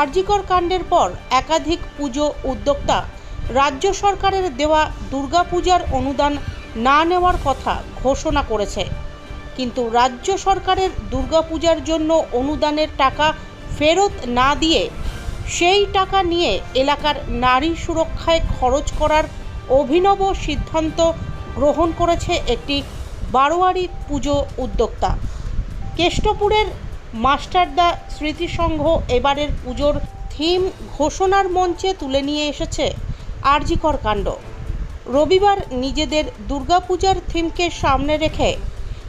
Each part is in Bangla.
আরজিকর কাণ্ডের পর একাধিক পুজো উদ্যোক্তা, রাজ্য সরকারের দেওয়া দুর্গাপূজার অনুদান না নেওয়ার কথা ঘোষণা করেছে। কিন্তু রাজ্য সরকারের দুর্গাপূজার জন্য অনুদানের টাকা ফেরত না দিয়ে সেই টাকা নিয়ে এলাকার নারী সুরক্ষায় খরচ করার অভিনব সিদ্ধান্ত গ্রহণ করেছে একটি বারোয়ারি পুজো উদ্যোক্তা। কেষ্টপুরের মাস্টারদা স্মৃতিসংঘ এবারের পুজোর থিম ঘোষণার মঞ্চে তুলে নিয়ে এসেছে আরজিকর কাণ্ড। রবিবার নিজেদের দুর্গাপূজার থিমকে সামনে রেখে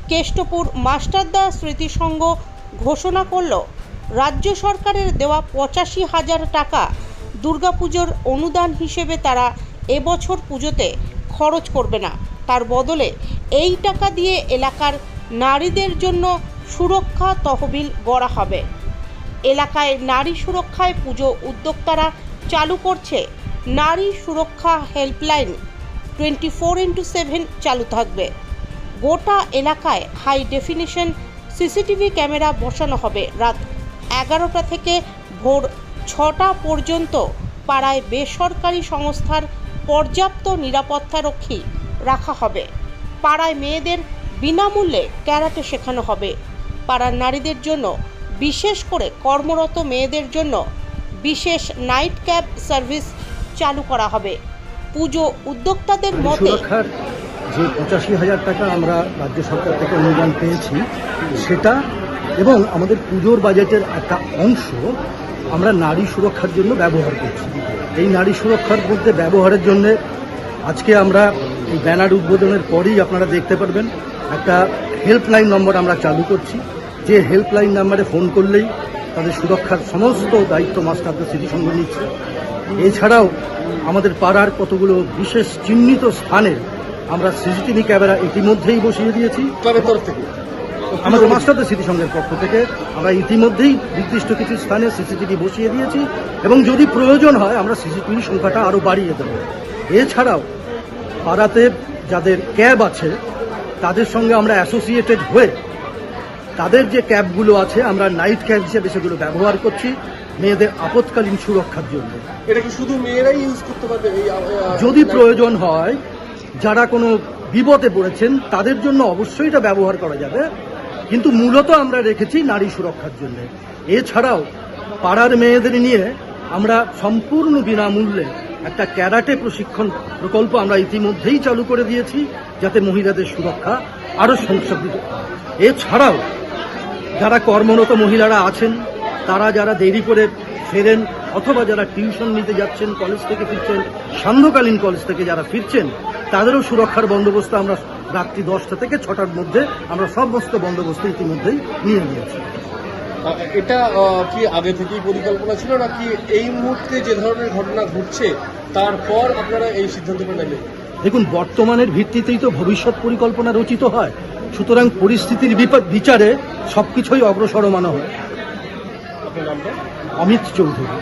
কেষ্টপুর মাস্টারদা স্মৃতিসংঘ ঘোষণা করল, রাজ্য সরকারের দেওয়া পঁচাশি হাজার টাকা দুর্গাপুজোর অনুদান হিসেবে তারা এবছর পুজোতে খরচ করবে না। তার বদলে এই টাকা দিয়ে এলাকার নারীদের জন্য সুরক্ষা তহবিল গড়া হবে। এলাকায় নারী সুরক্ষায় পুজো উদ্যোক্তারা চালু করছে নারী সুরক্ষা helpline. Twenty four into seven চালু থাকবে। গোটা এলাকায় হাই ডেফিনিশন সিসিটিভি ক্যামেরা বসানো হবে রাত এগারোটা থেকে ভোর ছটা পর্যন্ত। পাড়ায় বেসরকারি সংস্থার পর্যাপ্ত নিরাপত্তারক্ষী রাখা হবে। পাড়ায় মেয়েদের বিনামূল্যে ক্যারাটে শেখানো হবে। পাড়ার নারীদের জন্য, বিশেষ করে কর্মরত মেয়েদের জন্য বিশেষ নাইট ক্যাব সার্ভিস চালু করা হবে। পুজো উদ্যোক্তাদের মতে যে পঁচাশি হাজার টাকা আমরা রাজ্য সরকার থেকে অনুদান পেয়েছি, সেটা এবং আমাদের পুজোর বাজেটের একটা অংশ আমরা নারী সুরক্ষার জন্য ব্যবহার করছি। এই নারী সুরক্ষার মধ্যে ব্যবহারের জন্য আজকে আমরা এই ব্যানার উদ্বোধনের পরেই আপনারা দেখতে পারবেন একটা হেল্পলাইন নম্বর আমরা চালু করছি। যে হেল্পলাইন নাম্বারে ফোন করলেই তাদের সুরক্ষার সমস্ত দায়িত্ব মাস্টারদের স্মৃতিসংঘ নিচ্ছে। এছাড়াও আমাদের পাড়ার কতগুলো বিশেষ চিহ্নিত স্থানে আমরা সিসিটিভি ক্যামেরা ইতিমধ্যেই বসিয়ে দিয়েছি। ক্লাবের তরফ থেকে। আমাদের মাস্টারদের স্মৃতিসংঘের পক্ষ থেকে আমরা ইতিমধ্যেই নির্দিষ্ট কিছু স্থানে সিসিটিভি বসিয়ে দিয়েছি এবং যদি প্রয়োজন হয় আমরা সিসিটিভি সংখ্যাটা আরও বাড়িয়ে দেব। এছাড়াও পাড়াতে যাদের ক্যাব আছে তাদের সঙ্গে আমরা অ্যাসোসিয়েটেড হয়ে তাদের যে ক্যাবগুলো আছে আমরা নাইট ক্যাব হিসেবে সেগুলো ব্যবহার করছি। মেয়েদের আপৎকালীন সুরক্ষার জন্য। এটা কি শুধু মেয়েরাই ইউজ করতে পারবে যদি প্রয়োজন হয় যারা কোনো বিপদে পড়েছেন তাদের জন্য অবশ্যই এটা ব্যবহার করা যাবে। কিন্তু মূলত আমরা রেখেছি নারী সুরক্ষার জন্য। এছাড়াও পাড়ার মেয়েদের নিয়ে আমরা সম্পূর্ণ বিনামূল্যে একটা ক্যারাটে প্রশিক্ষণ প্রকল্প আমরা ইতিমধ্যেই চালু করে দিয়েছি যাতে মহিলাদের সুরক্ষা আরও সংশোধিত এছাড়াও, যারা কর্মরত মহিলারা আছেন, তারা যারা দেরি করে ফেরেন অথবা যারা টিউশন নিতে যাচ্ছেন, কলেজ থেকে ফিরছেন, সান্ধ্যকালীন কলেজ থেকে যারা ফিরছেন, তাদেরও সুরক্ষার বন্দোবস্ত আমরা রাত্রি দশটা থেকে ছটার মধ্যে আমরা সমস্ত বন্দোবস্ত ইতিমধ্যেই নিয়ে নিয়েছি। এটা কি আগে থেকেই পরিকল্পনা ছিল নাকি এই মুহূর্তে যে ধরনের ঘটনা ঘটছে তারপর আপনারা এই সিদ্ধান্তটা নেবেন? দেখুন বর্তমানের ভিত্তিতেই তো ভবিষ্যৎ পরিকল্পনা রচিত হয়। সুতরাং পরিস্থিতির বিপদ বিচারে সবকিছুই অগ্রসরমানো হয়। অমিত চৌধুরী।